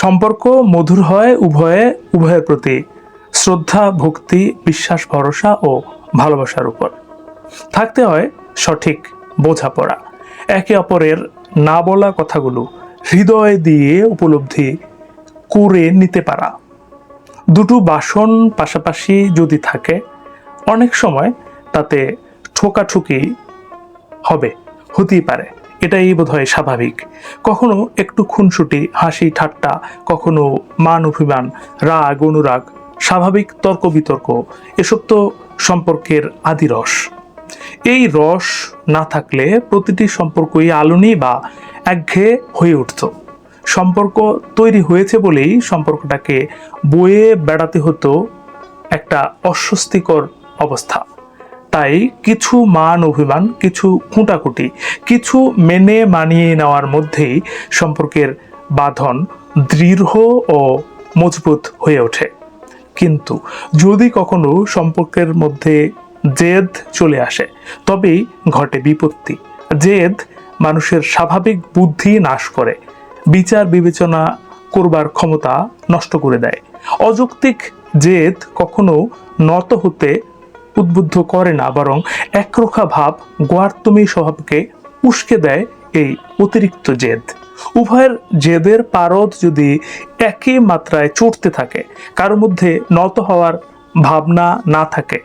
সম্পর্ক মধুর হয় উভয়ে, উভয়ের প্রতি। শ্রদ্ধা, ভক্তি, বিশ্বাস, ভরসা ও ভালোবাসার উপর। থাকতে হয় সঠিক বোঝাপড়া। একে অপরের না বলা কথাগুলো হৃদয় দিয়ে উপলব্ধি করে নিতে পারা। দুটো বাসন পাশাপাশি যদি থাকে, অনেক সময় তাতে ঠোকাঠুকি হবে, হতেই পারে। এটাই বোধহয় স্বাভাবিক। কখনো একটু খুনসুটি, হাসি, ঠাট্টা, কখনো মান অভিমান, রাগ, অনুরাগ, স্বাভাবিক তর্ক বিতর্ক, এসব তো সম্পর্কের আদি রস। এই রস না থাকলে প্রতিটি সম্পর্কই আলোনি বা একঘেয়ে হয়ে উঠত। সম্পর্ক তৈরি হয়েছে বলেই সম্পর্কটাকে বয়ে বেড়াতে হতো একটা অস্বস্তিকর অবস্থা। তাই কিছু মান অভিমান, কিছু খুঁটাকুটি কিছু মেনে মানিয়ে নেওয়ার মধ্যেই সম্পর্কের বাঁধন দৃঢ় ও মজবুত হয়ে ওঠে। কিন্তু যদি কখনো সম্পর্কের মধ্যে জেদ চলে আসে, তবেই ঘটে বিপত্তি। জেদ মানুষের স্বাভাবিক বুদ্ধি নাশ করে, বিচার বিবেচনা করবার ক্ষমতা নষ্ট করে দেয়। অযৌক্তিক জেদ কখনো নত হতে উদ্বুদ্ধ করে না, বরং একরোখা ভাব গোয়ার্তমী স্বভাবকে উস্কে দেয় এই অতিরিক্ত জেদ। উভয়ের জেদের পারদ যদি একই মাত্রায় চড়তে থাকে, কারও মধ্যে নত হওয়ার ভাবনা না থাকে।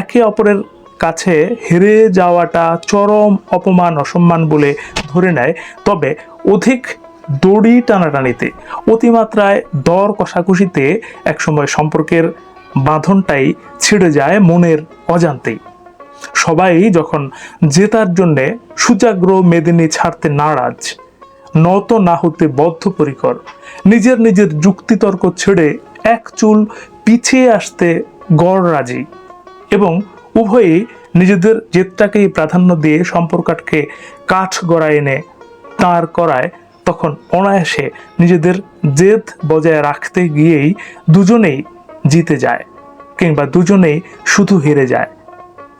একে অপরের কাছে হেরে যাওয়াটা চরম অপমান, অসম্মান বলে ধরে নেয়। তবে অধিক দড়ি টানাটানিতে, অতিমাত্রায় দর কষাকষিতে একসময় সম্পর্কের বাঁধনটাই ছিঁড়ে যায় মনের অজান্তেই সবাই যখন জেতার জন্যে সুজাগ্র মেদিনী ছাড়তে নারাজ, নত না হতে বদ্ধপরিকর, নিজের নিজের যুক্তিতর্ক ছেড়ে এক চুল পিছিয়ে আসতে গড় রাজি এবং উভয়ই নিজেদের জেদটাকেই প্রাধান্য দিয়ে সম্পর্কটাকে কাঠ গড়ায় এনে তাঁর করায় তখন অনায়াসে নিজেদের জেদ বজায় রাখতে গিয়েই দুজনেই জিতে যায় কিংবা দুজনেই শুধু হেরে যায়।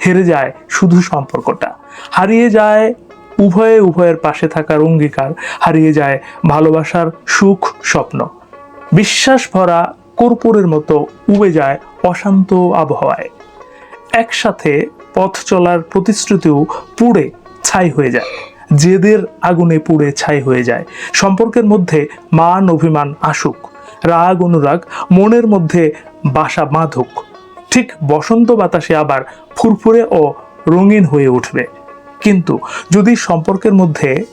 হেরে যায় শুধু সম্পর্কটা। হারিয়ে যায় উভয়ে উভয়ের পাশে থাকার অঙ্গীকার। হারিয়ে যায় ভালোবাসার সুখ স্বপ্ন। বিশ্বাস ভরা কর্পূরের মতো উবে যায় অশান্ত আবহাওয়ায়। একসাথে পথ চলার প্রতিশ্রুতিও পুড়ে ছাই হয়ে যায়। জেদের আগুনে পুড়ে ছাই হয়ে যায়। সম্পর্কের মধ্যে মান অভিমান আসুক। রাগ, অনুরাগ, মনের মধ্যে বাসা বাঁধুক। ঠিক বসন্ত বাতাসে আবার ফুরফুরে ও রঙিন হয়ে উঠবে। কিন্তু যদি সম্পর্কের মধ্যে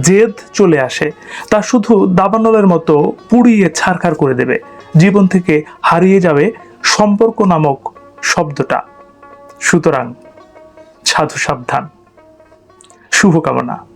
জেদ চলে আসে, তা শুধু দাবানলের মতো পুড়িয়ে ছারখার করে দেবে। জীবন থেকে হারিয়ে যাবে সম্পর্ক নামক শব্দটা। সুতরাং সাধু সাবধান। শুভকামনা।